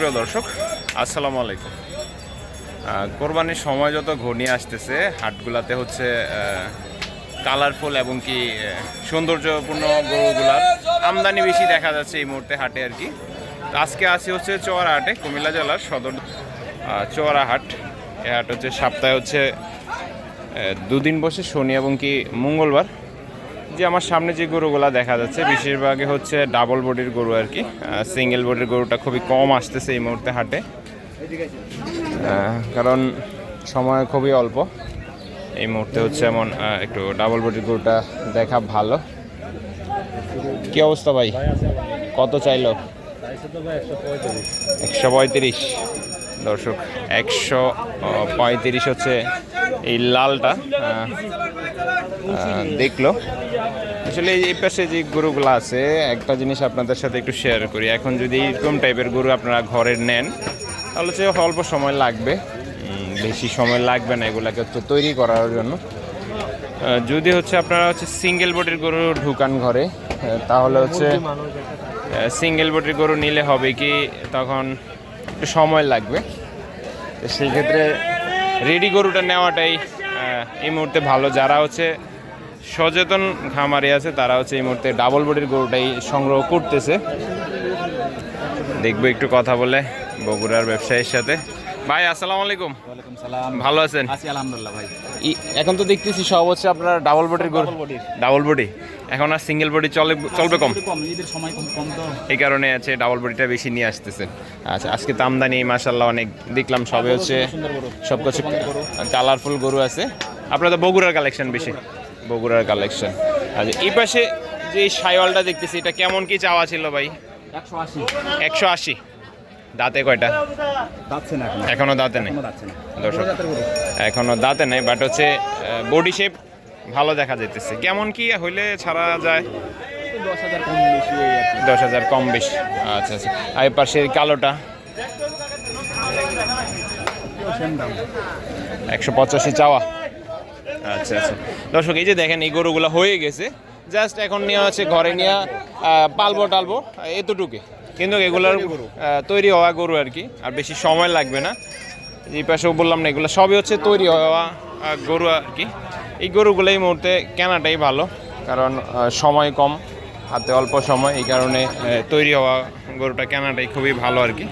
সুপ্রিয় দর্শক, আসসালামু আলাইকুম। কোরবানির সময় যত ঘনিয়ে আসতেছে, হাটগুলাতে হচ্ছে কালারফুল এবং কি সৌন্দর্যপূর্ণ গরুগুলার আমদানি বেশি দেখা যাচ্ছে এই মুহূর্তে হাটে আর কি। আজকে আসি হচ্ছে চোয়ারা হাটে, কুমিল্লা জেলার সদর চোয়ারা হাট। এই হাট হচ্ছে সপ্তাহে হচ্ছে দুদিন বসে শনি এবং কি মঙ্গলবার। যে আমার সামনে যে গরুগুলা দেখা যাচ্ছে, বেশিরভাগই হচ্ছে ডাবল বডির গরু আর কি। সিঙ্গেল বডির গরুটা খুবই কম আসতেছে এই মুহূর্তে হাটে। কারণ সময় খুবই অল্প। এই মুহূর্তে হচ্ছে এমন একটু ডাবল বডির গরুটা দেখা ভালো। কি অবস্থা ভাই? কত চাইলো? একশো পঁয়ত্রিশ। দর্শক, একশো পঁয়ত্রিশ হচ্ছে এই লালটা। দেখল। আসলে এই পাশে যে গরুগুলো আছে, একটা জিনিস আপনাদের সাথে একটু শেয়ার করি। এখন যদি এরকম টাইপের গরু আপনারা ঘরে নেন, তাহলে হচ্ছে অল্প সময় লাগবে। বেশি সময় লাগবে না এগুলাকে হচ্ছে তৈরি করার জন্য। যদি হচ্ছে আপনারা হচ্ছে সিঙ্গেল বডির গরু ঢুকান ঘরে তাহলে হচ্ছে সিঙ্গেল বডির গরু নিলে হবে কি, তখন একটু সময় লাগবে। তো সেই ক্ষেত্রে রেডি গরুটা নেওয়াটাই এই মুহূর্তে ভালো। যারা হচ্ছে সচেতন খামারি আছে তারা হচ্ছে এই মুহূর্তে ডাবল বডির গরুটাই সংগ্রহ করতেছে। দেখব একটু কথা বলে বগুড়ার ব্যবসায়ীর সাথে। ভাই আসসালামু আলাইকুম। সালাম। ভালো আছেন? আছি আলহামদুলিল্লাহ ভাই। এখন তো দেখতেছি সব হচ্ছে আপনার ডাবল বডির গরু। ডাবল বডি এখন আর সিঙ্গেল বডি চলে চলবে কম? ঈদের সময় কম কম তো। এই কারণে আছে ডাবল বডিটা বেশি নিয়ে আসতেছেন আচ্ছা আজকে তো আমদানি মাসাল্লাহ অনেক। দেখলাম সবে হচ্ছে সুন্দর সব কিছু কালারফুল গরু। আছে। আপনার তো বগুড়ার কালেকশন বেশি। বগুড়ার কালেকশন আচ্ছা এই পাশে যে সাইওয়ালটা দেখতেছি এটা কেমন কি চাওয়া ছিল ভাই? একশো আশি। একশো আশি? দাঁতে কয়টা? এখনও। দাঁতে নেই? দর্শক। এখনও দাঁতে নেই বাট হচ্ছে বডি শেপ ভালো দেখা যাইতেছে। কেমন কি হইলে ছাড়া যায়? দশ হাজার কম বেশি আচ্ছা আচ্ছা। আর পাশে কালোটা? একশো পঁচাশি চাওয়া। আচ্ছা আচ্ছা। দর্শক এই যে দেখেন এই গরুগুলো হয়ে গেছে। জাস্ট এখন নিয়ে আছে ঘরে নিয়ে পালবো টালবো এতটুকু। কিন্তু এগুলোর তৈরি হওয়া গরু আর কি। আর বেশি সময় লাগবে না। এই পাশেও বললাম না এগুলো সবই হচ্ছে তৈরি হওয়া গরু আর কি। এই গরুগুলো এই মুহূর্তে কেনাটাই ভালো কারণ সময় কম হাতে অল্প সময় এই কারণে তৈরি হওয়া গরুটা কেনাটাই খুবই ভালো আর কি।